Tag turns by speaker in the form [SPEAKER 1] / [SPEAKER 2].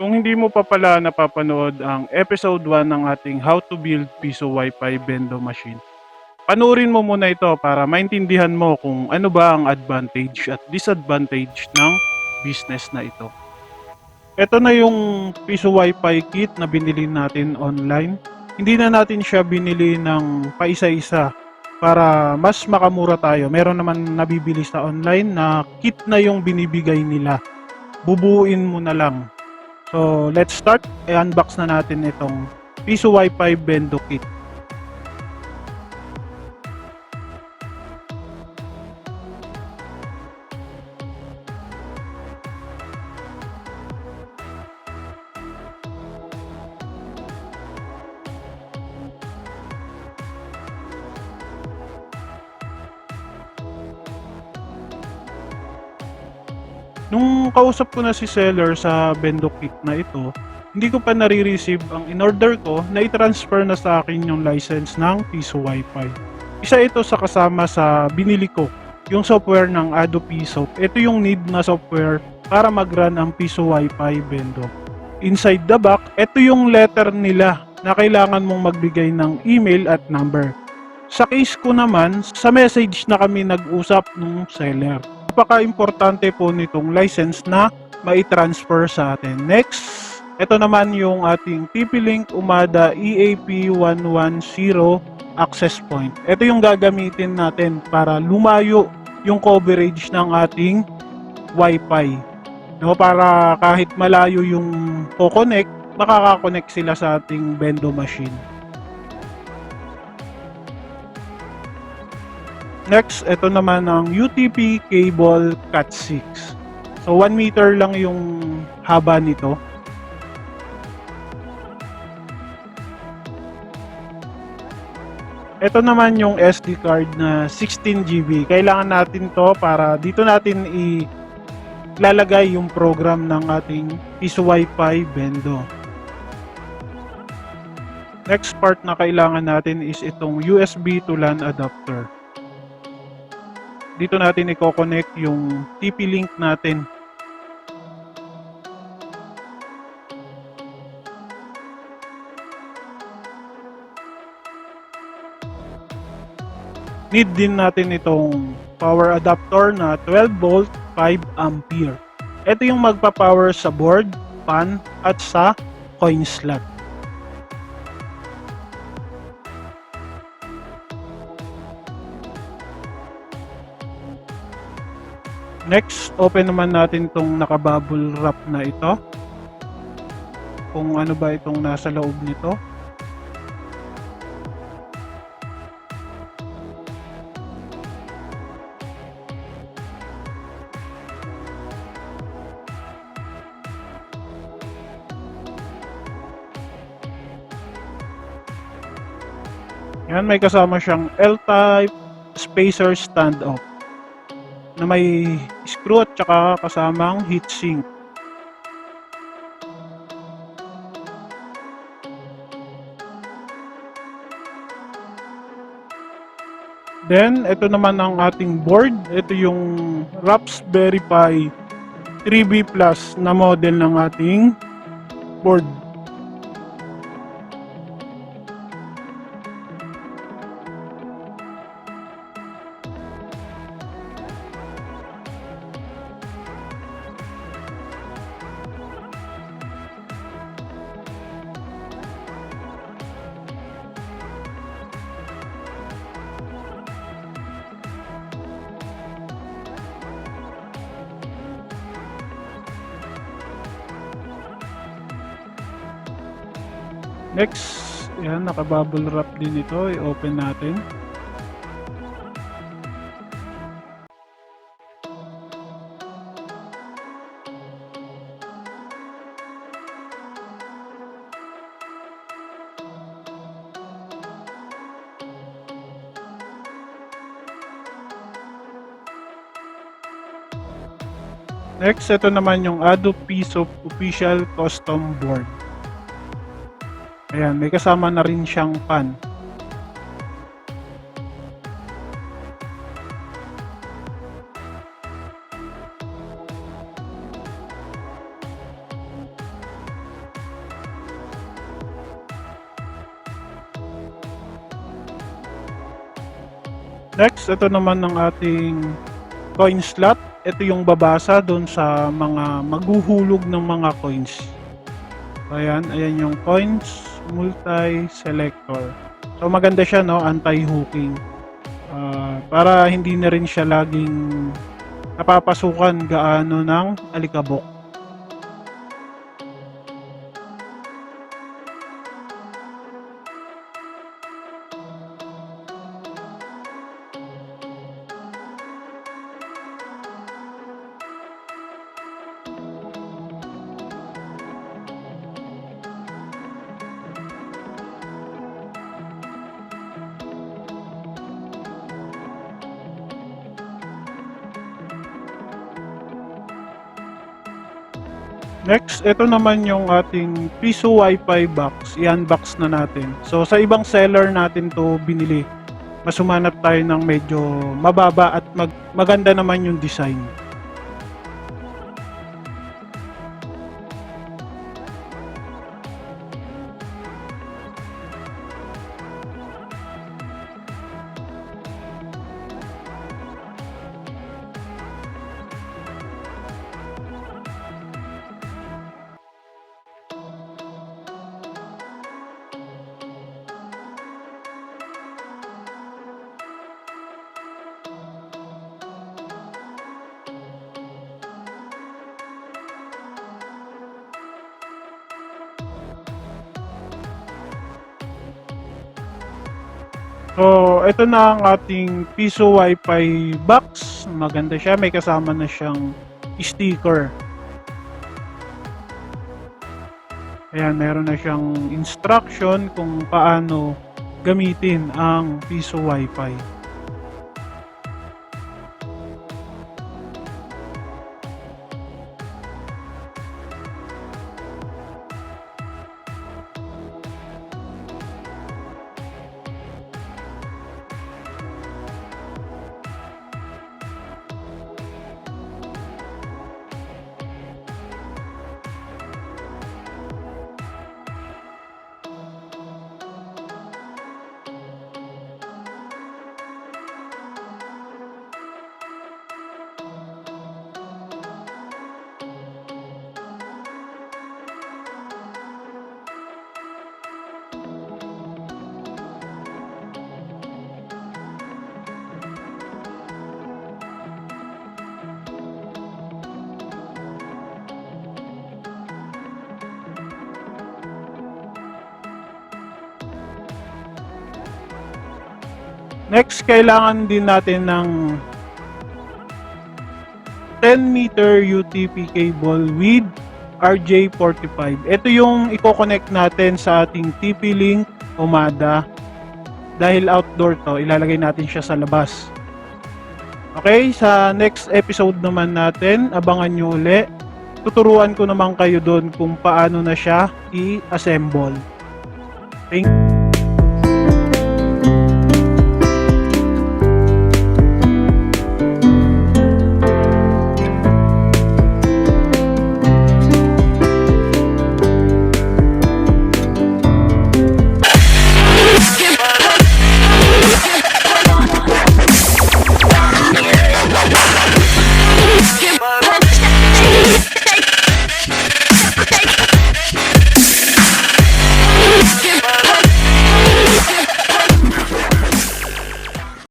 [SPEAKER 1] Kung hindi mo pa pala napapanood ang episode 1 ng ating How to Build Piso Wi-Fi Bendo Machine, panoorin mo muna ito para maintindihan mo kung ano ba ang advantage at disadvantage ng business na ito. Ito na yung Piso Wi-Fi kit na binili natin online. Hindi na natin siya binili ng paisa-isa para mas makamura tayo. Meron naman nabibili sa online na kit na yung binibigay nila. Bubuuin mo na lang. So, let's start. I-unbox na natin itong Piso Wi-Fi Bendo Kit. Nung kausap ko na si seller sa Bendo Kit na ito, hindi ko pa nare-receive ang in-order ko na i-transfer na sa akin yung license ng Piso Wi-Fi. Isa ito sa kasama sa binili ko, yung software ng Ado Piso. Ito yung need na software para mag-run ang Piso Wi-Fi Bendo. Inside the box, ito yung letter nila na kailangan mong magbigay ng email at number. Sa case ko naman, sa message na kami nag-usap ng seller. Napaka-importante po nitong license na mai-transfer sa atin. Next, ito naman yung ating TP-Link Umada E EAP110 access point. Ito yung gagamitin natin para lumayo yung coverage ng ating Wi-Fi. No, para kahit malayo yung ko-connect, makaka-connect sila sa ating Bendo machine. Next, ito naman ang UTP cable Cat6. So 1 meter lang yung haba nito. Ito naman yung SD card na 16 GB. Kailangan natin to para dito natin i lalagay yung program ng ating Piso Wi-Fi Bendo. Next part na kailangan natin is itong USB to LAN adapter dito natin i-connect yung TP-Link natin. Need din natin itong power adapter na 12 volt 5 ampere. Ito yung magpa-power sa board, fan, at sa coin slot. Next, open naman natin itong nakabubble wrap na ito. Kung ano ba itong nasa loob nito. Yan, may kasama siyang L-type spacer standoff na may screw at saka kasamang heatsink. Then, ito naman ang ating board. Ito yung Raspberry Pi 3B Plus na model ng ating board. Next, yan, naka-bubble wrap din ito. I-open natin. Next, ito naman yung Ado Piso Official Custom Board. Ayan, may kasama na rin siyang pan. Next, ito naman ng ating coin slot. Ito yung babasa doon sa mga maghuhulog ng mga coins. Ayan, ayan yung coins multi-selector. So maganda siya no, anti-hooking. Ah, para hindi na rin siya laging napapasukan gaano ng alikabok. Next, ito naman yung ating Piso Wi-Fi box. I-unbox na natin. So, sa ibang seller natin to binili. Mas humanap tayo ng medyo mababa at mag- maganda naman yung design. So, ito na ang ating Piso Wi-Fi box. Maganda siya. May kasama na siyang sticker. Ayan, meron na siyang instruction kung paano gamitin ang Piso Wi-Fi. Next, kailangan din natin ng 10 meter UTP cable with RJ45. Ito yung i-connect natin sa ating TP-Link Umada. Dahil outdoor to, ilalagay natin siya sa labas. Okay, sa next episode naman natin, abangan nyo uli. Tuturuan ko naman kayo doon kung paano na siya i-assemble. Thank